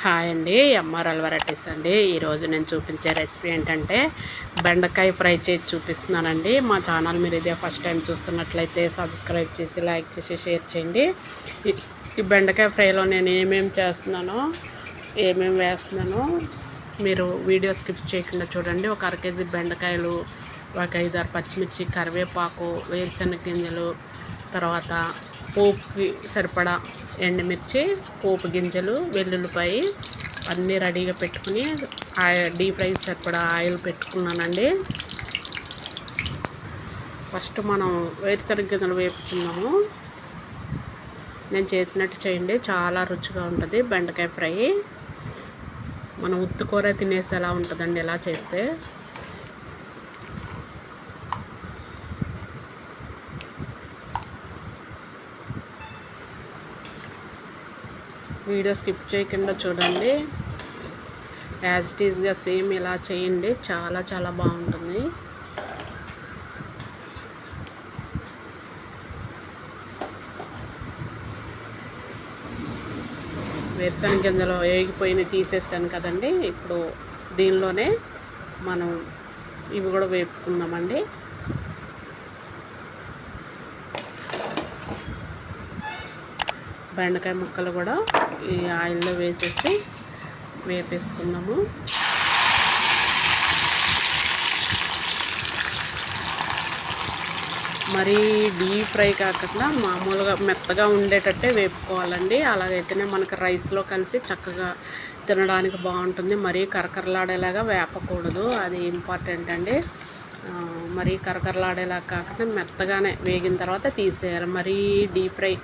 Hi అండి MRL varieties అండి. ఈరోజు నేను చూపించే రెసిపీ ఏంటంటే బెండకాయ ఫ్రై చేసి చూపిస్తున్నానండి. మా ఛానల్ మీరు ఇదే ఫస్ట్ టైం చూస్తున్నట్లయితే సబ్స్క్రైబ్ చేసి లైక్ చేసి షేర్ చేయండి. ఈ- బెండకాయ ఫ్రైలో నేను ఏమేమి చేస్తున్నానో ఏమేమి వేస్తున్నానో మీరు వీడియో స్కిప్ చేయకుండా చూడండి. ఒక అర కేజీ బెండకాయలు ఒక ఐదారు పచ్చిమిర్చి కరివేపాకు వేరుశనగ గింజలు తర్వాత పోపుకి సరిపడా ఎండుమిర్చి పోపు గింజలు వెల్లుల్లిపాయ అన్నీ రెడీగా పెట్టుకుని డీప్ ఫ్రై సరిపడా ఆయిల్ పెట్టుకున్నానండి. ఫస్ట్ మనం వేరుశనగ గింజలు వేపుకున్నాము నేను చేసినట్టు చేయండి చాలా రుచిగా ఉంటుంది. బెండకాయ ఫ్రై. మనం ఉత్తుకూర తినేసేలా ఉంటుందండి ఇలా చేస్తే? వీడియో స్కిప్ చేయకుండా చూడండి. యాజ్ ఇట్ ఈస్గా సేమ్ ఇలా చేయండి. చాలా చాలా బాగుంటుంది. వేరుశనగ గింజలో వేగిపోయిన తీసేసాను కదండి. ఇప్పుడు దీనిలోనే మనం ఇవి కూడా వేపుకుందామండి. బెండకాయ ముక్కలు కూడా ఈ ఆయిల్లో వేసేసి వేపేసుకున్నాము మరీ డీప్ ఫ్రై కాకుండా మామూలుగా మెత్తగా ఉండేటట్టే వేపుకోవాలండి. అలాగైతేనే మనకు రైస్లో కలిసి చక్కగా తినడానికి బాగుంటుంది. మరీ కరకరలాడేలాగా వేపకూడదు. అది ఇంపార్టెంట్ అండి. మరీ కరకరలాడేలా కాకుండా మెత్తగానే వేగిన తర్వాత తీసేయాలి. మరీ డీప్ ఫ్రై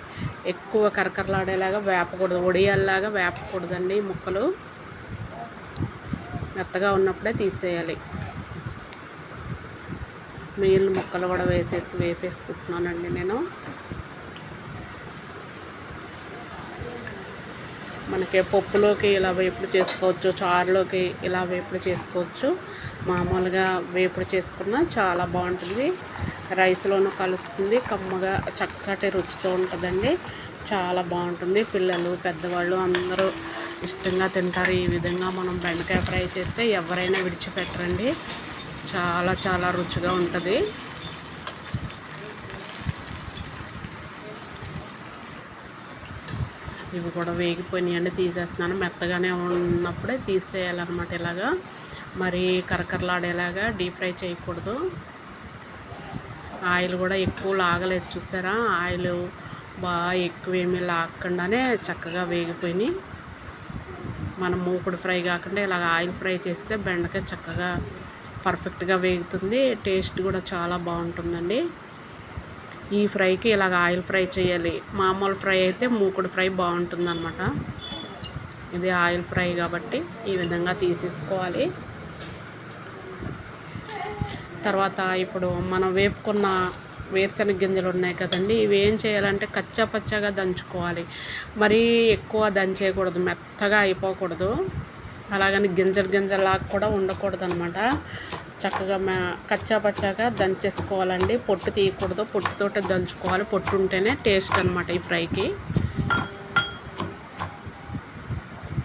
ఎక్కువ కరకరలాడేలాగా వేపకూడదు. ఒడియల్లాగా వేపకూడదండి ఈ ముక్కలు. మెత్తగా ఉన్నప్పుడే తీసేయాలి. మిగిలిన ముక్కలు కూడా వేసేసి వేపేసుకుంటున్నానండి నేను. మనకి పప్పులోకి ఇలా వేపుడు చేసుకోవచ్చు చారులోకి ఇలా వేపుడు చేసుకోవచ్చు. మామూలుగా వేపుడు చేసుకున్నా చాలా బాగుంటుంది. రైస్లోనూ కలుస్తుంది. కమ్మగా చక్కటి రుచితో ఉంటుందండి. చాలా బాగుంటుంది. పిల్లలు పెద్దవాళ్ళు అందరూ ఇష్టంగా తింటారు. ఈ విధంగా మనం బెండకాయ ఫ్రై చేస్తే ఎవరైనా విడిచిపెట్టరండి. చాలా చాలా రుచిగా ఉంటుంది. ఇవి కూడా వేగిపోయినాయండి తీసేస్తున్నాను. మెత్తగానే ఉన్నప్పుడే తీసేయాలన్నమాట ఇలాగా. మరి కరకరలాడేలాగా డీప్ ఫ్రై చేయకూడదు. ఆయిల్ కూడా ఎక్కువ లాగలేదు చూసారా? ఆయిల్ బాగా ఎక్కువ ఏమీ లాగకుండానే చక్కగా వేగిపోయినాయి. మనం మూకుడు ఫ్రై కాకుండా ఇలాగ ఆయిల్ ఫ్రై చేస్తే బెండకాయ చక్కగా పర్ఫెక్ట్గా వేగుతుంది. టేస్ట్ కూడా చాలా బాగుంటుందండి. ఈ ఫ్రైకి ఇలాగ ఆయిల్ ఫ్రై చేయాలి. మామూలు ఫ్రై అయితే మూకుడు ఫ్రై బాగుంటుందన్నమాట. ఇది ఆయిల్ ఫ్రై కాబట్టి ఈ విధంగా తీసేసుకోవాలి. తర్వాత ఇప్పుడు మనం వేపుకున్న వేరుశనగ గింజలు ఉన్నాయి కదండి ఇవి ఏం చేయాలంటే కచ్చా పచ్చాగా దంచుకోవాలి. మరీ ఎక్కువ దంచేయకూడదు మెత్తగా అయిపోకూడదు. అలాగని గింజలు గింజలాగా కూడా ఉండకూడదు అనమాట చక్కగా మా కచ్చా పచ్చాగా దంచేసుకోవాలండి. పొట్టు తీయకూడదు. పొట్టుతోటే దంచుకోవాలి. పొట్టు ఉంటేనే టేస్ట్ అనమాట ఈ ఫ్రైకి.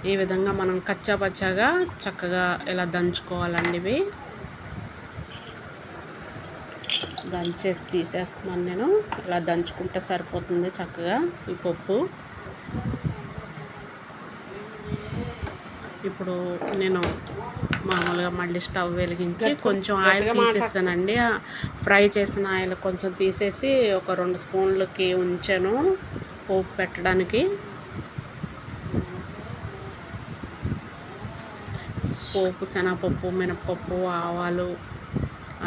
ఈ విధంగా మనం కచ్చా పచ్చాగా చక్కగా ఇలా దంచుకోవాలండి ఇవి. దంచేసి తీసేస్తున్నాను నేను. ఇలా దంచుకుంటే సరిపోతుంది చక్కగా ఈ పప్పు. ఇప్పుడు నేను మామూలుగా మళ్ళీ స్టవ్ వెలిగించి కొంచెం ఆయిల్ తీసేసానండి. ఫ్రై చేసిన ఆయిల్ కొంచెం తీసేసి ఒక రెండు స్పూన్లకి ఉంచాను పోపు పెట్టడానికి. పోపు శనగపప్పు మినపప్పు ఆవాలు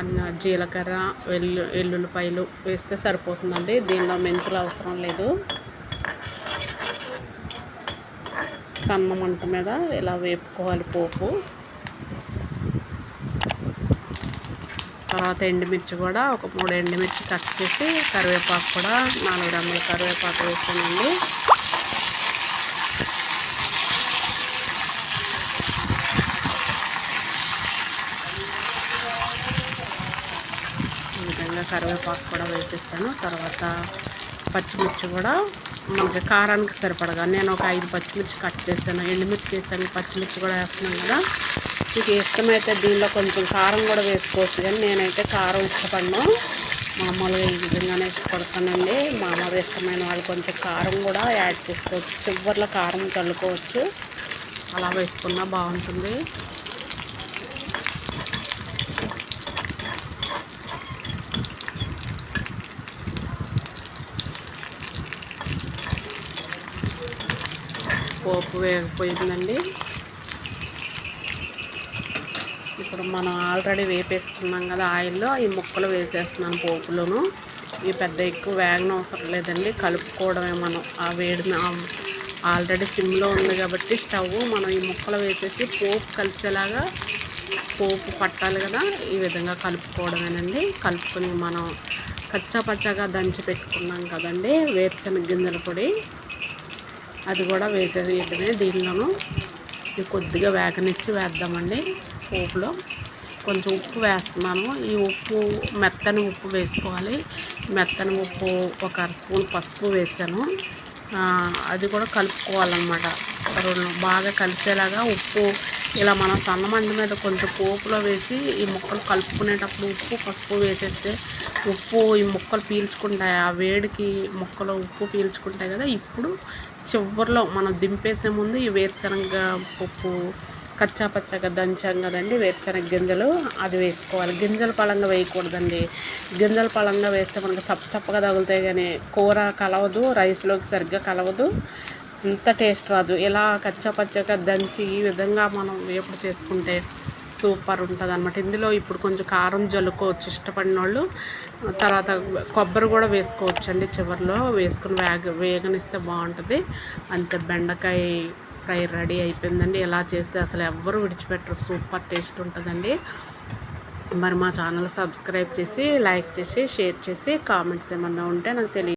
అన్న జీలకర్ర వెల్లు ఎల్లుల్లిపాయలు వేస్తే సరిపోతుందండి. దీనిలో మెంతులు అవసరం లేదు. సన్న మంట మీద ఇలా వేపుకోవాలి పోపు. తర్వాత ఎండుమిర్చి కూడా ఒక మూడు ఎండుమిర్చి కట్ చేసి కరివేపాకు కూడా నాలుగు రెమ్మల కరివేపాకు వేసానండి. ఈ విధంగా కరివేపాకు కూడా వేసేస్తాను. తర్వాత పచ్చిమిర్చి కూడా మనకి కారానికి సరిపడగా. నేను ఒక ఐదు పచ్చిమిర్చి కట్ చేశాను. ఎండుమిర్చి వేసాను పచ్చిమిర్చి కూడా వేస్తున్నాను కదా. మీకు ఇష్టమైతే దీనిలో కొంచెం కారం కూడా వేసుకోవచ్చు. కానీ నేనైతే కారం ఇష్టపడను. మామూలుగా ఈ విధంగానే ఇష్టపడతానండి. మామూలుగా ఇష్టమైన వాళ్ళు కొంచెం కారం కూడా యాడ్ చేసుకోవచ్చు. చివరిలో కారం చల్లుకోవచ్చు. అలా వేసుకున్నా బాగుంటుంది. పోపు వేగిపోయిందండి. ఇప్పుడు మనం ఆల్రెడీ వేపేసుకున్నాం కదా ఆయిల్లో ఈ ముక్కలు వేసేస్తున్నాను పోపులోను. ఈ పెద్ద ఎక్కువ వేగన అవసరం లేదండి కలుపుకోవడమే మనం. ఆ వేడిన ఆల్రెడీ సిమ్లో ఉంది కాబట్టి స్టవ్ మనం ఈ ముక్కలు వేసేసి పోపు కలిసేలాగా పోపు పట్టాలి కదా ఈ విధంగా కలుపుకోవడమేనండి. కలుపుకొని మనం కచ్చా పచ్చగా దంచి పెట్టుకున్నాం కదండి వేరుశనగ గింజల పొడి. అది కూడా వేసేది దీనిలోను దీనిలోనూ కొద్దిగా వేగనిచ్చి వేద్దామండి పోపులో. కొంచెం ఉప్పు వేస్తున్నాను. ఈ ఉప్పు మెత్తని ఉప్పు వేసుకోవాలి. మెత్తని ఉప్పు ఒక అర స్పూన్ పసుపు వేసాను. అది కూడా కలుపుకోవాలన్నమాట. రెండు బాగా కలిసేలాగా ఉప్పు ఇలా మనం సన్నమండి మీద కొంచెం పోపులో వేసి ఈ ముక్కలు కలుపుకునేటప్పుడు ఉప్పు పసుపు వేసేస్తే ఉప్పు ఈ ముక్కలు పీల్చుకుంటాయి. ఆ వేడికి ముక్కలు ఉప్పు పీల్చుకుంటాయి కదా. ఇప్పుడు చివరిలో మనం దింపేసే ముందు ఈ వేరుశనగ పప్పు కచ్చా పచ్చగా దంచాం కదండి వేరుశనగ గింజలు అది వేసుకోవాలి. గింజలు పళంగా వేయకూడదండి. గింజలు పళంగా వేస్తే మనకు చప్ప చప్పగా తగులుతాయి కానీ కూర కలవదు రైస్లోకి సరిగ్గా కలవదు. అంత టేస్ట్ రాదు. ఇలా కచ్చా పచ్చగా దంచి ఈ విధంగా మనం వేపుడు చేసుకుంటే సూపర్ ఉంటుంది అనమాట ఇందులో ఇప్పుడు కొంచెం కారం జల్లుకోవచ్చు ఇష్టపడిన వాళ్ళు తర్వాత కొబ్బరి కూడా వేసుకోవచ్చు అండి చివరిలో. వేసుకుని వేగ వేగనిస్తే బాగుంటుంది. అంతే బెండకాయ ఫ్రై రెడీ అయిపోయిందండి. ఇలా చేస్తే అసలు ఎవ్వరు విడిచిపెట్టరు. సూపర్ టేస్ట్ ఉంటుందండి. మరి మా ఛానల్ సబ్స్క్రైబ్ చేసి లైక్ చేసి షేర్ చేసి కామెంట్స్ ఏమన్నా ఉంటే నాకు తెలియ